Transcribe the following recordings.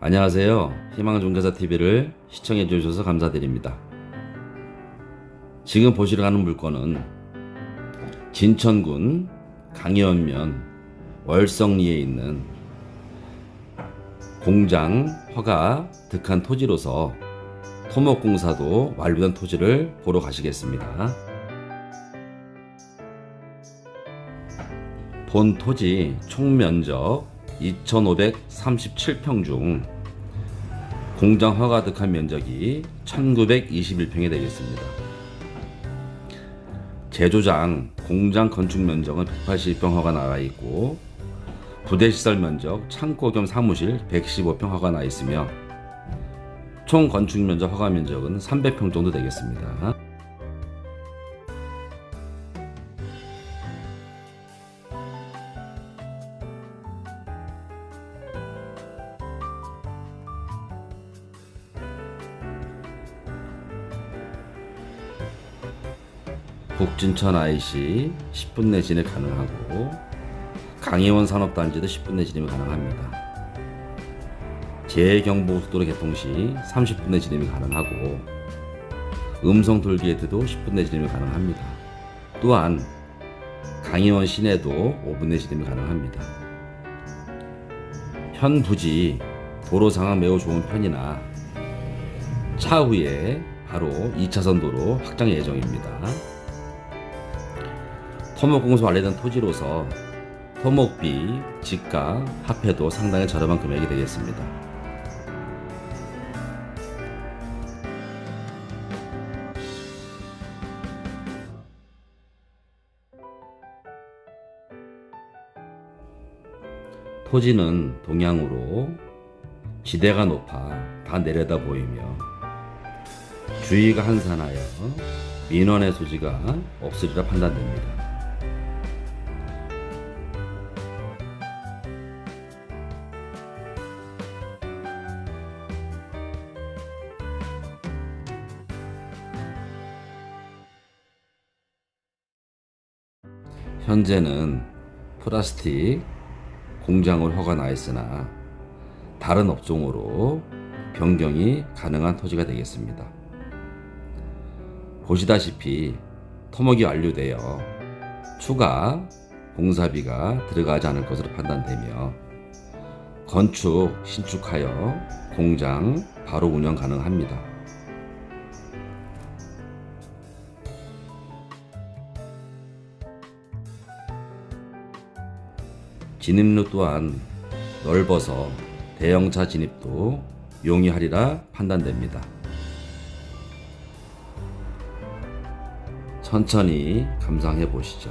안녕하세요. 희망종교사TV를 시청해 주셔서 감사드립니다. 지금 보시러 가는 물건은 진천군 강해원면 월성리에 있는 공장 허가 득한 토지로서 토목공사도 완료된 토지를 보러 가시겠습니다. 본 토지 총 면적 2,537평 중 공장 허가 득한 면적이 1,921평이 되겠습니다. 제조장 공장 건축 면적은 180평 허가 나와 있고 부대 시설 면적 창고 겸 사무실 115평 허가 나 있으며 총 건축 면적 허가 면적은 300평 정도 되겠습니다. 북진천 IC 10분 내 진입 가능하고 강의원 산업단지도 10분 내 진입이 가능합니다. 제경부고속도로 개통 시 30분 내 진입이 가능하고 음성 돌게이트도 10분 내 진입이 가능합니다. 또한 강의원 시내도 5분 내 진입이 가능합니다. 현 부지 도로 상황 매우 좋은 편이나 차후에 바로 2차선 도로 확장 예정입니다. 토목공사 완료된 토지로서 토목비, 집가, 화폐도 상당히 저렴한 금액이 되겠습니다. 토지는 동양으로 지대가 높아 다 내려다 보이며 주위가 한산하여 민원의 소지가 없으리라 판단됩니다. 현재는 플라스틱 공장으로 허가 나 있으나 다른 업종으로 변경이 가능한 토지가 되겠습니다. 보시다시피 토목이 완료되어 추가 공사비가 들어가지 않을 것으로 판단되며 건축, 신축하여 공장 바로 운영 가능합니다. 진입로 또한 넓어서 대형차 진입도 용이하리라 판단됩니다. 천천히 감상해 보시죠.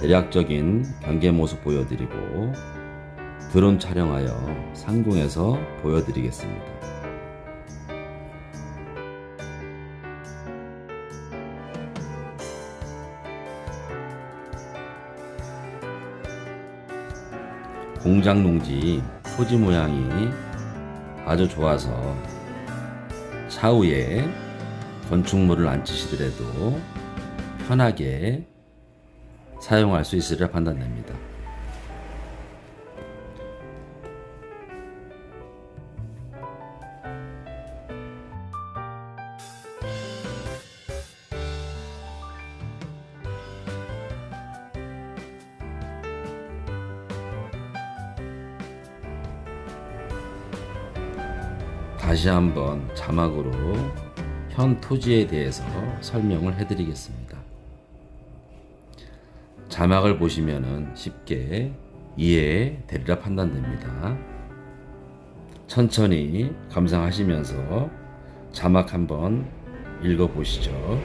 대략적인 경계 모습 보여드리고 드론 촬영하여 상공에서 보여드리겠습니다. 공장 농지 토지 모양이 아주 좋아서 차후에 건축물을 안 치시더라도 편하게 사용할 수 있으리라 판단됩니다. 다시 한번 자막으로 현 토지에 대해서 설명을 해드리겠습니다. 자막을 보시면은 쉽게 이해되리라 판단됩니다. 천천히 감상하시면서 자막 한번 읽어보시죠.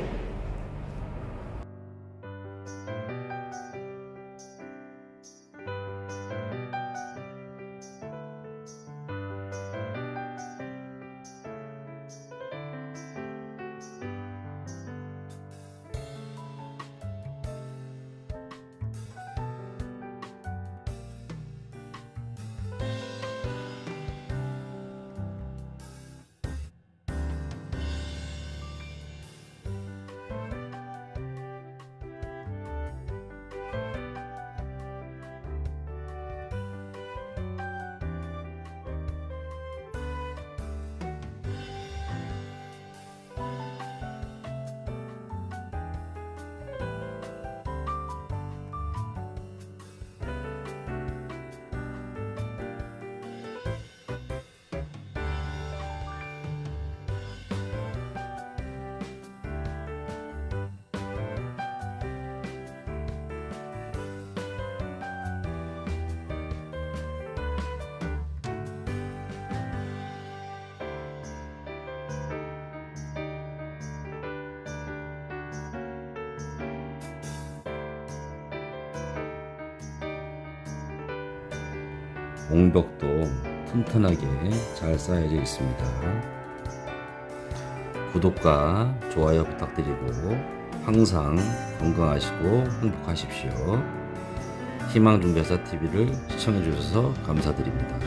옹벽도 튼튼하게 잘 쌓여져 있습니다. 구독과 좋아요 부탁드리고 항상 건강하시고 행복하십시오. 희망중개사 TV를 시청해 주셔서 감사드립니다.